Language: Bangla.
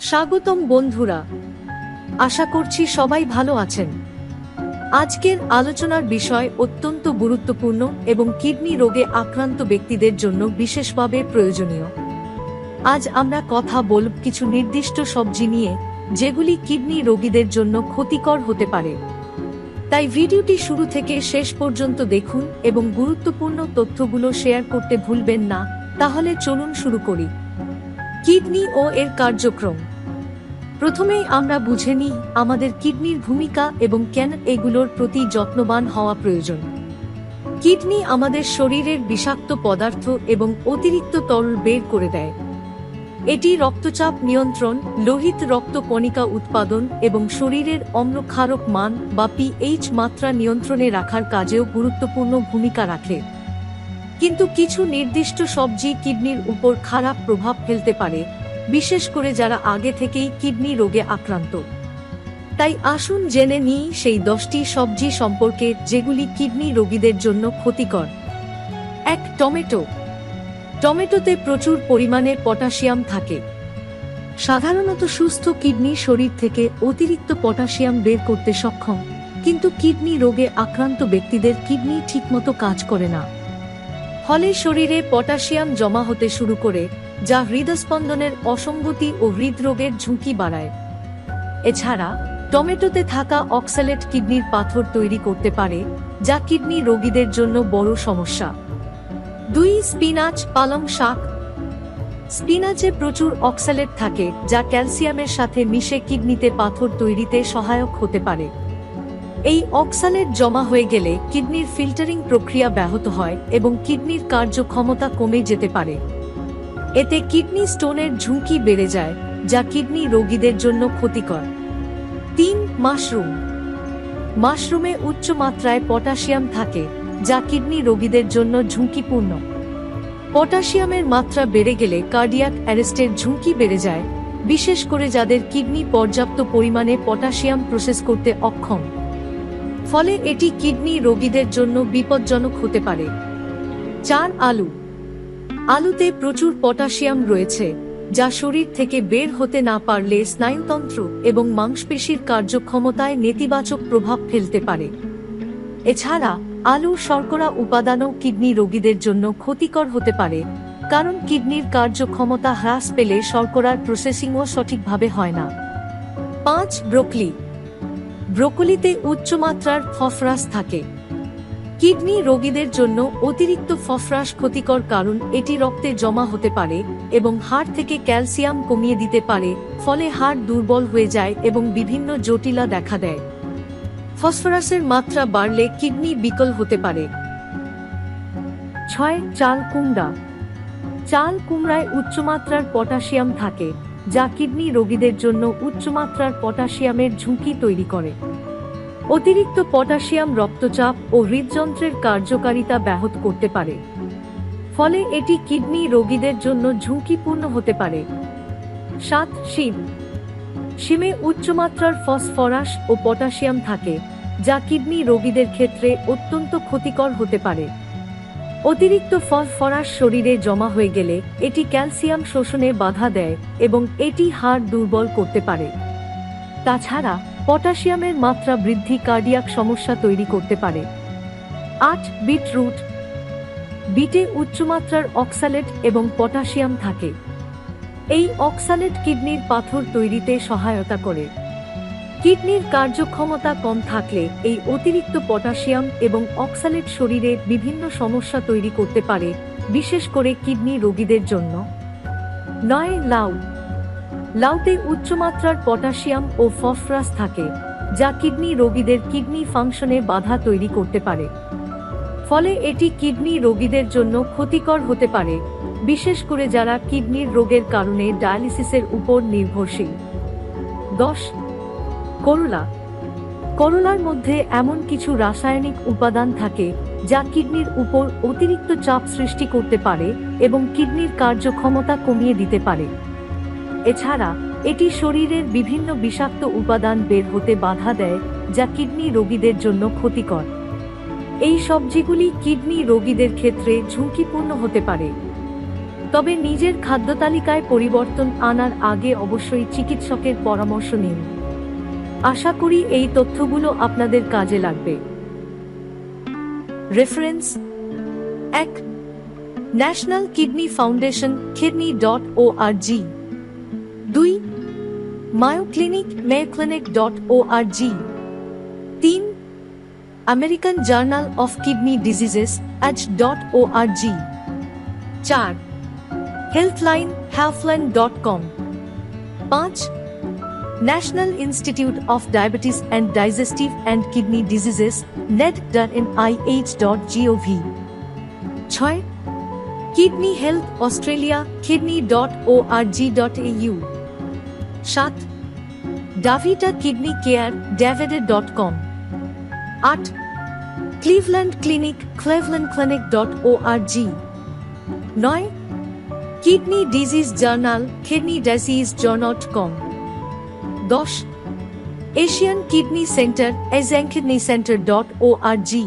স্বাগতম বন্ধুরা। আশা করছি সবাই ভালো আছেন। আজকের আলোচনার বিষয় অত্যন্ত গুরুত্বপূর্ণ এবং কিডনি রোগে আক্রান্ত ব্যক্তিদের জন্য বিশেষভাবে প্রয়োজনীয়। আজ আমরা কথা বলব কিছু নির্দিষ্ট সবজি নিয়ে, যেগুলি কিডনি রোগীদের জন্য ক্ষতিকর হতে পারে। তাই ভিডিওটি শুরু থেকে শেষ পর্যন্ত দেখুন এবং গুরুত্বপূর্ণ তথ্যগুলো শেয়ার করতে ভুলবেন না, তাহলে চলুন শুরু করি। কিডনি ও এর কার্যক্রম। প্রথমেই আমরা বুঝে নিই আমাদের কিডনির ভূমিকা এবং কেন এগুলোর প্রতি যত্নবান হওয়া প্রয়োজন। কিডনি আমাদের শরীরের বিষাক্ত পদার্থ এবং অতিরিক্ত তরল বের করে দেয়। এটি রক্তচাপ নিয়ন্ত্রণ, লোহিত রক্ত কণিকা উৎপাদন এবং শরীরের অম্লক্ষারক মান বা পিএইচ মাত্রা নিয়ন্ত্রণে রাখার কাজেও গুরুত্বপূর্ণ ভূমিকা রাখে। কিন্তু কিছু নির্দিষ্ট সবজি কিডনির উপর খারাপ প্রভাব ফেলতে পারে, বিশেষ করে যারা আগে থেকেই কিডনি রোগে আক্রান্ত। তাই আসুন জেনে নিই সেই দশটি সবজি সম্পর্কে যেগুলি কিডনি রোগীদের জন্য ক্ষতিকর। এক, টমেটো। টমেটোতে প্রচুর পরিমাণে পটাশিয়াম থাকে। সাধারণত সুস্থ কিডনি শরীর থেকে অতিরিক্ত পটাশিয়াম বের করতে সক্ষম, কিন্তু কিডনি রোগে আক্রান্ত ব্যক্তিদের কিডনি ঠিকমতো কাজ করে না। ফলে শরীরে পটাশিয়াম জমা হতে শুরু করে, যা হৃদস্পন্দনের অসঙ্গতি ও হৃদরোগের ঝুঁকি বাড়ায়। এছাড়া, টমেটোতে থাকা অক্সালেট কিডনির পাথর তৈরি করতে পারে, যা কিডনি রোগীদের জন্য বড় সমস্যা। দুই স্পিনাচ পালং শাক। স্পিনাচে প্রচুর অক্সালেট থাকে, যা ক্যালসিয়ামের সাথে মিশে কিডনিতে পাথর তৈরিতে সহায়ক হতে পারে। এই অক্সালেট জমা হয়ে গেলে কিডনির ফিল্টারিং প্রক্রিয়া ব্যাহত হয় এবং কিডনির কার্যক্ষমতা কমে যেতে পারে। এতে কিডনি স্টোনের ঝুঁকি বেড়ে যায়, যা কিডনি রোগীদের জন্য ক্ষতিকর। তিন, মাশরুম। মাশরুমে উচ্চ মাত্রায় পটাশিয়াম থাকে, যা কিডনি রোগীদের জন্য ঝুঁকিপূর্ণ। পটাশিয়ামের মাত্রা বেড়ে গেলে কার্ডিয়াক অ্যারেস্টের ঝুঁকি বেড়ে যায়, বিশেষ করে যাদের কিডনি পর্যাপ্ত পরিমাণে পটাশিয়াম প্রসেস করতে অক্ষম। ফলে এটি কিডনি রোগীদের জন্য বিপজ্জনক হতে পারে। চার, আলু। আলুতে প্রচুর পটাশিয়াম রয়েছে, যা শরীর থেকে বের হতে না পারলে স্নায়ুতন্ত্র এবং মাংসপেশির কার্যক্ষমতায় নেতিবাচক প্রভাব ফেলতে পারে। এছাড়া আলু শর্করা উপাদানও কিডনি রোগীদের জন্য ক্ষতিকর হতে পারে, কারণ কিডনির কার্যক্ষমতা হ্রাস পেলে শর্করার প্রসেসিংও সঠিকভাবে হয় না। পাঁচ, ব্রোকলি। ব্রোকলিতে উচ্চমাত্রার ফফরাস থাকে। কিডনি রোগীদের জন্য অতিরিক্ত ফফরাস ক্ষতিকর কারণ এটি রক্তে জমা হতে পারে এবং হাড় থেকে ক্যালসিয়াম কমিয়ে দিতে পারে, ফলে হাড় দুর্বল হয়ে যায় এবং বিভিন্ন জটিলা দেখা দেয়। ফসফরাসের মাত্রা বাড়লে কিডনি বিকল হতে পারে। ছয়, চাল কুমড়া। চাল কুমড়ায় উচ্চমাত্রার পটাশিয়াম থাকে। যা কিডনি রোগীদের জন্য উচ্চমাত্রার পটাশিয়ামের ঝুঁকি তৈরি করে। অতিরিক্ত পটাশিয়াম রক্তচাপ ও হৃদযন্ত্রের কার্যকারিতা ব্যাহত করতে পারে। ফলে এটি কিডনি রোগীদের জন্য ঝুঁকিপূর্ণ হতে পারে। সাত, শিম। শিমে উচ্চমাত্রার ফসফরাস ও পটাশিয়াম থাকে, যা কিডনি রোগীদের ক্ষেত্রে অত্যন্ত ক্ষতিকর হতে পারে। অতিরিক্ত ফসফরাস শরীরে জমা হয়ে গেলে এটি ক্যালসিয়াম শোষণে বাধা দেয় এবং এটি হাড় দুর্বল করতে পারে। তাছাড়া, পটাশিয়ামের মাত্রা বৃদ্ধি কার্ডিয়াক সমস্যা তৈরি করতে পারে। আট বিটরুট, বিটে উচ্চমাত্রার অক্সালেট এবং পটাশিয়াম থাকে। এই অক্সালেট কিডনির পাথর তৈরিতে সহায়তা করে। কিডনির কার্যক্ষমতা কম থাকলে এই অতিরিক্ত পটাশিয়াম এবং অক্সালেট শরীরে বিভিন্ন সমস্যা তৈরি করতে পারে, বিশেষ করে কিডনি রোগীদের জন্য। নয়, লাউ। লাউতে উচ্চমাত্রার পটাশিয়াম ও ফসফরাস থাকে, যা কিডনি রোগীদের কিডনি ফাংশনে বাধা তৈরি করতে পারে। ফলে এটি কিডনি রোগীদের জন্য ক্ষতিকর হতে পারে, বিশেষ করে যারা কিডনির রোগের কারণে ডায়ালিসিসের উপর নির্ভরশীল। দশ করলা। করলার মধ্যে এমন কিছু রাসায়নিক উপাদান থাকে যা কিডনির উপর অতিরিক্ত চাপ সৃষ্টি করতে পারে এবং কিডনির কার্যক্ষমতা কমিয়ে দিতে পারে। এছাড়া, এটি শরীরের বিভিন্ন বিষাক্ত উপাদান বের হতে বাধা দেয় যা কিডনি রোগীদের জন্য ক্ষতিকর। এই সবজিগুলি কিডনি রোগীদের ক্ষেত্রে ঝুঁকিপূর্ণ হতে পারে। তবে নিজের খাদ্য তালিকায় পরিবর্তন আনার আগে অবশ্যই চিকিৎসকের পরামর্শ নিন। আশা করি এই তথ্যগুলো আপনাদের কাজে লাগবে। রেফারেন্স এক national kidney foundation kidney dot O R G দুই Mayo clinic mayo clinic dot O R G তিন American journal of kidney diseases আজ ডট ও আর জি চার হেলথলাইন হ্যাফলাইন ডট কম পাঁচ national institute of diabetes and digestive and kidney diseases net done N I H dot gov ছয় kidney health Australia kidney dot O R G dot U সাত ডাভিটা কিডনি কেয়ার ড্যাভেডে ডট কম আট Cleveland clinic Cleveland clinic dot O R G নয় kidney disease journal kidney disease dot com দশ Asian kidney center Asian kidney center dot O R G